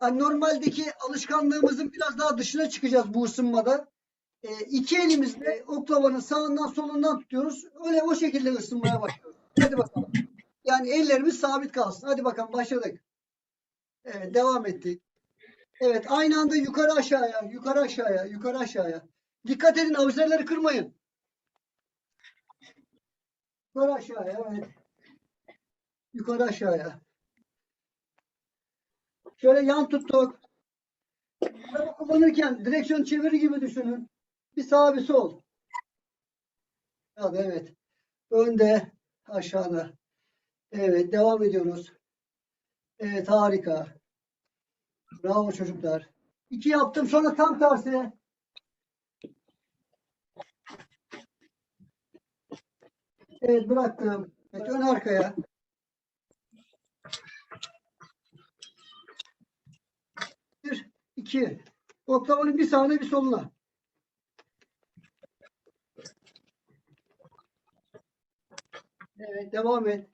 hani normaldeki alışkanlığımızın biraz daha dışına çıkacağız bu ısınmada. E, iki elimizle oklavanın sağından solundan tutuyoruz. Öyle o şekilde ısınmaya başlıyoruz. Hadi bakalım. Yani ellerimiz sabit kalsın. Hadi bakalım başladık. Evet devam ettik. Evet aynı anda yukarı aşağıya, yukarı aşağıya, yukarı aşağıya. Dikkat edin avuçları kırmayın. Yukarı aşağıya evet. Yukarı aşağıya. Şöyle yan tuttuk. Araba kullanırken direksiyon çevirir gibi düşünün. Bir sağ bir sol. Hadi evet. Önde aşağıda. Evet devam ediyoruz. Evet harika. Bravo çocuklar. İki yaptım sonra tam tersi. Evet bıraktım. Evet ön arkaya. Bir, iki. Oklavanın bir sağına bir soluna. Evet devam et.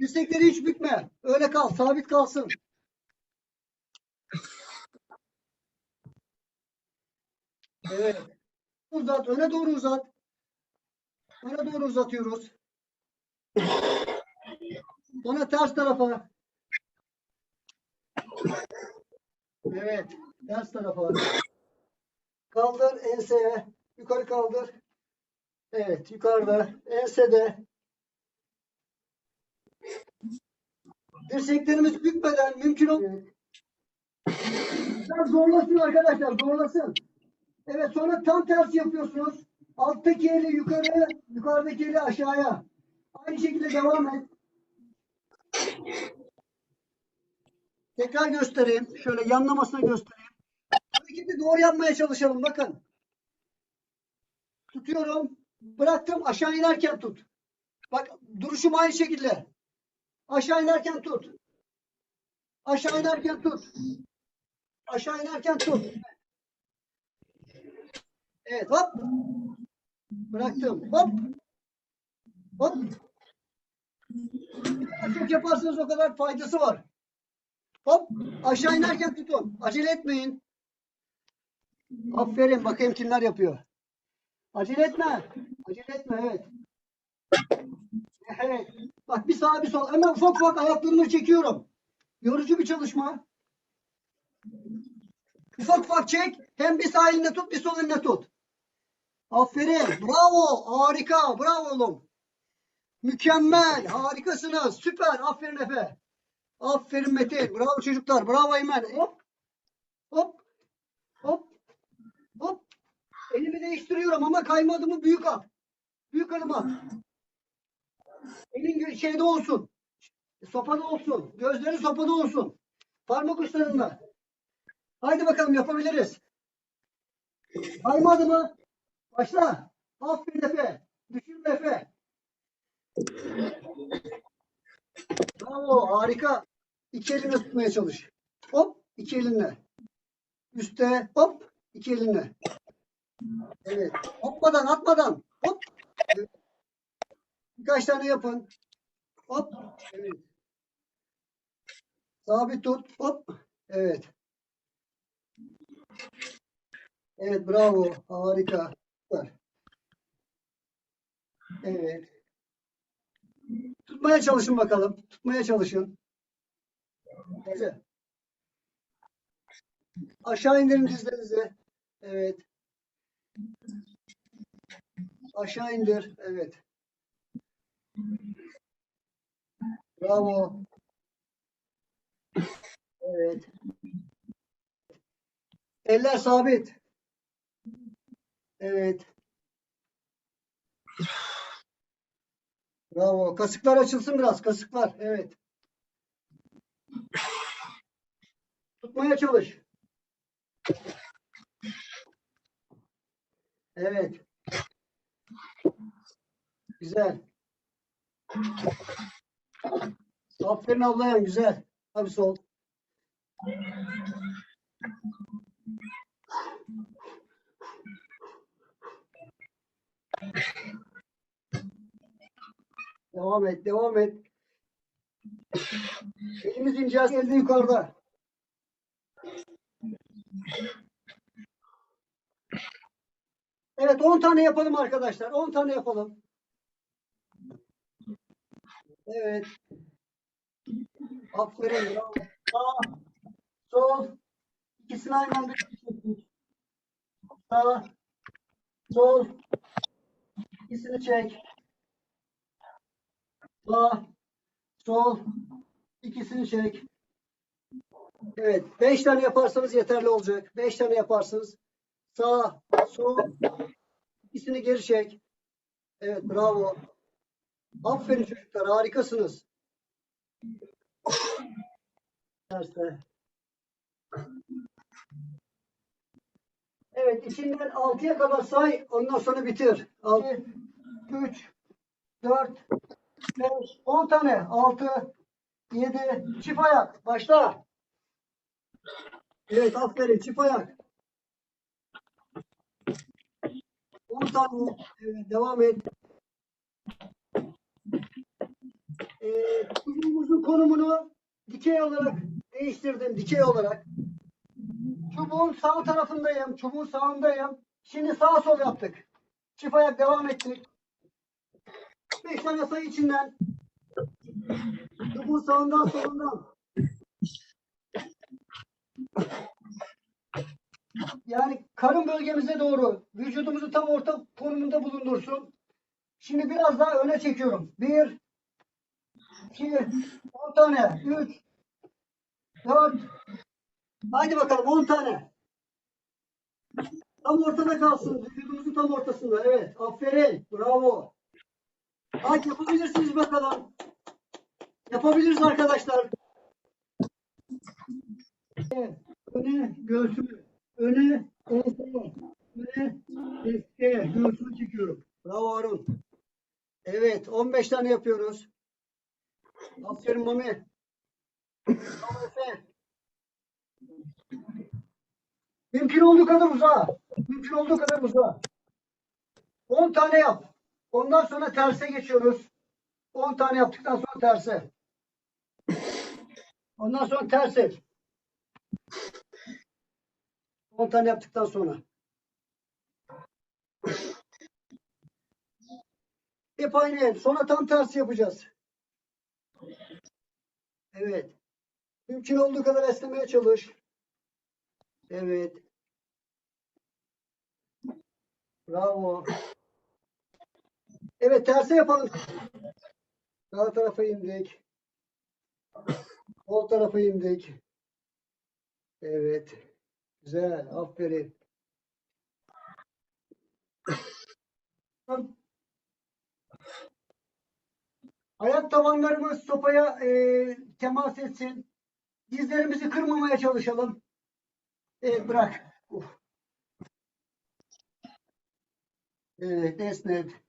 Dirsekleri hiç bükme. Öyle kal. Sabit kalsın. Evet. Uzat. Öne doğru uzat. Öne doğru uzatıyoruz. Sonra ters tarafa. Evet. Ters tarafa. Kaldır enseye. Yukarı kaldır. Evet. Yukarıda. Ensede. Dirseklerimiz bükmeden mümkün ol. Biraz zorlasın arkadaşlar, zorlasın. Evet, sonra tam tersi yapıyorsunuz. Alttaki eli yukarı, yukarıdaki eli aşağıya. Aynı şekilde devam et. Tekrar göstereyim. Şöyle yanlamasını göstereyim. Hareketi doğru yapmaya çalışalım. Bakın. Tutuyorum. Bıraktım. Aşağı inerken tut. Bak duruşum aynı şekilde. Aşağı inerken tut. Aşağı inerken tut. Aşağı inerken tut. Evet hop. Bıraktım. Hop. Hop. Çok yaparsanız o kadar faydası var. Hop. Aşağı inerken tutun. Acele etmeyin. Aferin. Bakayım kimler yapıyor. Acele etme. Acele etme. Evet. Evet. Bak bir sağa bir sol. Hemen ufak ufak ayaklarımı çekiyorum. Yorucu bir çalışma. Ufak ufak çek. Hem bir sağ elinde tut bir sol elinde tut. Aferin. Bravo. Harika. Bravo oğlum. Mükemmel. Harikasınız. Süper. Aferin Efe. Aferin Metin. Bravo çocuklar. Bravo Eymen. Hop. Hop. Hop. Hop. Elimi değiştiriyorum ama kayma adımı büyük at. Büyük adım at. Elin şeyde olsun. Sopada olsun. Gözleri sopada olsun. Parmak uçlarında. Haydi bakalım yapabiliriz. Kaymadı mı? Başla. Aferin Efe. Düşürme Efe. Bravo. Harika. İki elinle tutmaya çalış. Hop. iki elinle. Üste. Hop. iki elinle. Evet. Hopmadan atmadan. Hop. Evet. Birkaç tane yapın. Hop. Evet. Sabit tut. Hop. Evet. Evet bravo. Harika. Süper. Evet. Tutmaya çalışın bakalım. Tutmaya çalışın. Evet. Aşağı indirin dizlerinizi. Evet. Aşağı indir. Evet. Bravo. Evet. Eller sabit. Evet. Bravo. Kasıklar açılsın biraz. Kasıklar. Evet. Tutmaya çalış. Evet. Güzel. Aferin ablaya. Güzel. Tabii sol. Devam et, devam et. Elimiz ince, elde yukarıda. Evet 10 tane yapalım arkadaşlar. 10 tane yapalım. Evet. Aferin. Sağ, sol. İkisini aynı anda çektik. Sağ, sol. İkisini çek. Sağ, sol. İkisini çek. Evet. 5 tane yaparsanız yeterli olacak. 5 tane yaparsınız. Sağ, sol. İkisini geri çek. Evet. Bravo. Aferin çocuklar. Harikasınız. Derste. Evet. içinden 6'ya kadar say. Ondan sonra bitir. 6, 3, 4, 5, 10 tane. 6, 7, çift ayak. Başla. Evet. Aferin. Çift ayak. 10 tane. Evet. Devam et. Ee, çubuğumuzun konumunu dikey olarak değiştirdim. Dikey olarak. Çubuğun sağ tarafındayım. Çubuğun sağındayım. Şimdi sağ sol yaptık. Çift ayak devam ettik. 5 tane sayı içinden. Çubuğun sağından solundan. Yani karın bölgemize doğru vücudumuzu tam orta konumunda bulundursun. Şimdi biraz daha öne çekiyorum. Bir, iki, on tane, üç, dört. Haydi bakalım on tane. Tam ortada kalsın. Vücudumuzun tam ortasında. Evet. Aferin. Bravo. Hadi yapabilirsiniz bakalım. Yapabiliriz arkadaşlar. Öne göğsümü. Öne enseye. Öne enseye. Göğsümü çekiyorum. Bravo Harun. Evet. 15 tane yapıyoruz. Aferin Mami. Bravo Efe. Mümkün olduğu kadar uzağa. Mümkün olduğu kadar uzağa. 10 tane yap. Ondan sonra terse geçiyoruz. 10 tane yaptıktan sonra terse. Ondan sonra terse. 10 tane yaptıktan sonra. Hep aynı el. Sonra tam tersi yapacağız. Evet. Mümkün olduğu kadar esnemeye çalış. Evet. Bravo. Evet terse yapalım. Sağ tarafa indik. Sol tarafa indik. Evet. Güzel. Aferin. Ayak tabanlarımız sopaya e, temas etsin. Dizlerimizi kırmamaya çalışalım. Evet bırak. Uf. Evet esnet.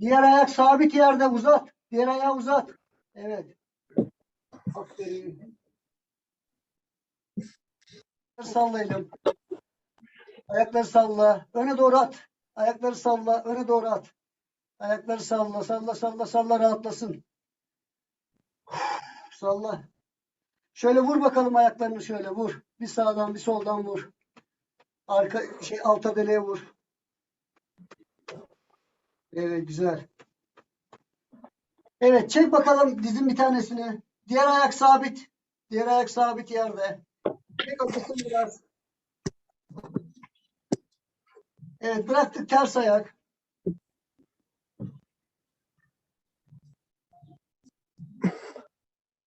Diğer ayak sabit yerde uzat. Diğer ayağı uzat. Evet. Aferin. Sallayalım. Ayakları salla. Öne doğru at. Ayakları salla. Öne doğru at. Ayakları salla. Salla salla salla rahatlasın. Salla. Şöyle vur bakalım ayaklarını şöyle vur. Bir sağdan bir soldan vur. Arka şey alta deliğe vur. Evet güzel. Evet çek bakalım dizin bir tanesini. Diğer ayak sabit. Diğer ayak sabit yerde. Çek otursun biraz. Evet bıraktık ters ayak.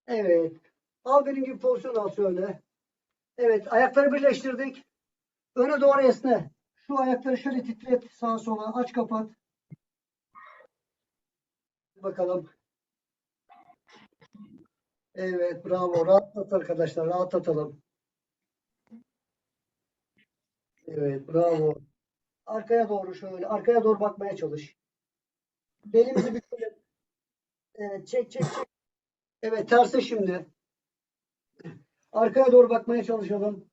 Evet. Al benim gibi pozisyon al şöyle. Evet ayakları birleştirdik. Öne doğru esne. Şu ayakları şöyle titret sağa sola aç kapat. Bakalım. Evet bravo. Rahatlat arkadaşlar. Rahatlatalım. Evet bravo. Arkaya doğru şöyle. Arkaya doğru bakmaya çalış. Belimizi bükelim. Evet çek çek çek. Evet terse şimdi. Arkaya doğru bakmaya çalışalım.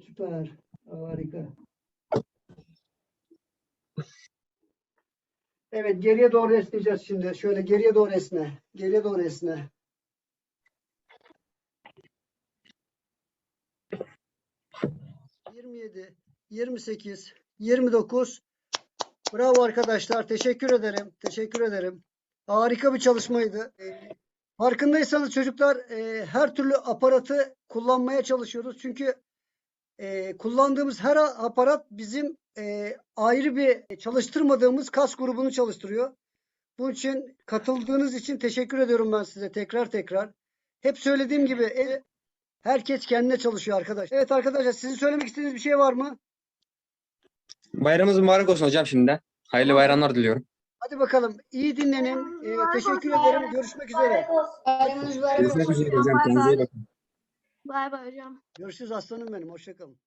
Süper. Harika. Evet geriye doğru esneyeceğiz şimdi. Şöyle geriye doğru esne. Geriye doğru esne. Yirmi yedi, yirmi sekiz, yirmi dokuz. Bravo arkadaşlar. Teşekkür ederim. Teşekkür ederim. Harika bir çalışmaydı. Farkındaysanız çocuklar e, her türlü aparatı kullanmaya çalışıyoruz. Çünkü e, kullandığımız her aparat bizim e, ayrı bir çalıştırmadığımız kas grubunu çalıştırıyor. Bunun için katıldığınız için teşekkür ediyorum ben size tekrar tekrar. Hep söylediğim gibi e, herkes kendine çalışıyor arkadaş. Evet arkadaşlar sizin söylemek istediğiniz bir şey var mı? Bayramınız mübarek olsun hocam şimdiden. Hayırlı bayramlar diliyorum. Hadi bakalım iyi dinlenin. E, teşekkür ederim. Görüşmek üzere. Görüşmek üzere hocam. Kendinize iyi bakın. Bay bay hocam. Görüşürüz aslanım benim. Hoşça kalın.